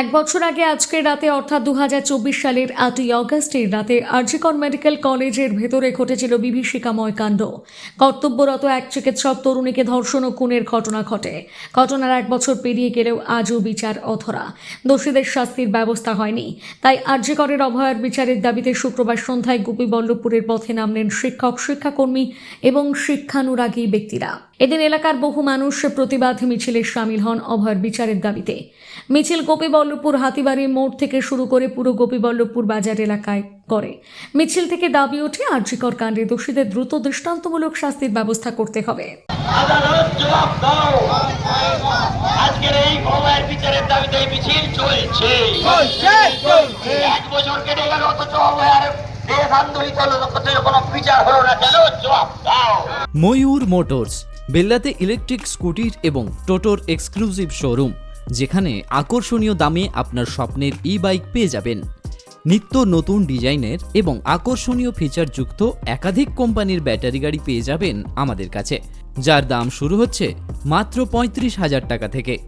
এক বছর আগে আজকের রাতে, অর্থাৎ দু সালের আটই অগস্টের রাতে, আরজিকর মেডিকেল কলেজের ভেতরে ঘটেছিল বিভীষিকাময় কাণ্ড। কর্তব্যরত এক চিকিৎসক তরুণীকে ধর্ষণ ও খুনের ঘটনা ঘটে। ঘটনার এক বছর পেরিয়ে গেলেও আজও বিচার অধরা। দোষীদের শাস্তির ব্যবস্থা হয়নি। তাই আরজিকরের অভয়ার বিচারের দাবিতে শুক্রবার সন্ধ্যায় গোপীবল্লভপুরের পথে নামলেন শিক্ষক, শিক্ষাকর্মী এবং শিক্ষানুরাগী ব্যক্তিরা। এদিন এলাকার বহু মানুষ প্রতিবাদ মিছিলে সামিল হন অভয়ের বিচারের দাবিতে। মিছিল গোপীবল্লভপুর হাতিবাড়ি মোড় থেকে শুরু করে পুরো গোপীবল্লভপুর বাজার এলাকায় করে মিছিল থেকে দাবি ওঠে আর্যিকর কাণ্ডে দোষীদের দ্রুত দৃষ্টান্তমূলক শাস্তির ব্যবস্থা করতে হবে। আদালত জবাব দাও। আজকের এই ভবের বিচারের দাবিতে মিছিল চলছে। এক বছর কেটে গেল অথচ অভয়ার দেশ আন্দোলিত হলো কোনো বিচার হলো না কেন? জবাব দাও। ময়ূর মোটরস বেল্লাতে ইলেকট্রিক স্কুটির এবং টোটোর এক্সক্লুসিভ শোরুম। যেখানে আকর্ষণীয় দামে আপনার স্বপ্নের ই বাইক পেয়ে যাবেন। নিত্য নতুন ডিজাইনের এবং আকর্ষণীয় ফিচারযুক্ত একাধিক কোম্পানির ব্যাটারি গাড়ি পেয়ে যাবেন আমাদের কাছে, যার দাম শুরু হচ্ছে মাত্র পঁয়ত্রিশ হাজার টাকা থেকে।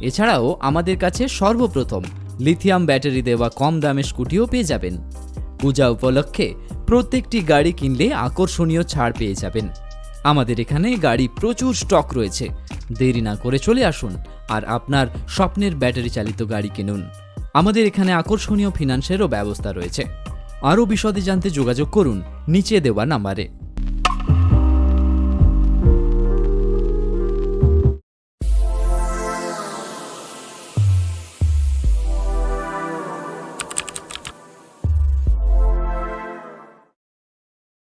এছাড়াও আমাদের কাছে সর্বপ্রথম লিথিয়াম ব্যাটারি দেওয়া কম দামের স্কুটিও পেয়ে যাবেন। পূজা উপলক্ষে প্রত্যেকটি গাড়ি কিনলে আকর্ষণীয় ছাড় পেয়ে যাবেন। আমাদের এখানে গাড়ি প্রচুর স্টক রয়েছে। দেরি না করে চলে আসুন আর আপনার স্বপ্নের ব্যাটারি চালিত গাড়ি কিনুন। আমাদের এখানে আকর্ষণীয় ফিনান্সেরও ব্যবস্থা রয়েছে। আরও বিশদে জানতে যোগাযোগ করুন নিচে দেওয়া নাম্বারে।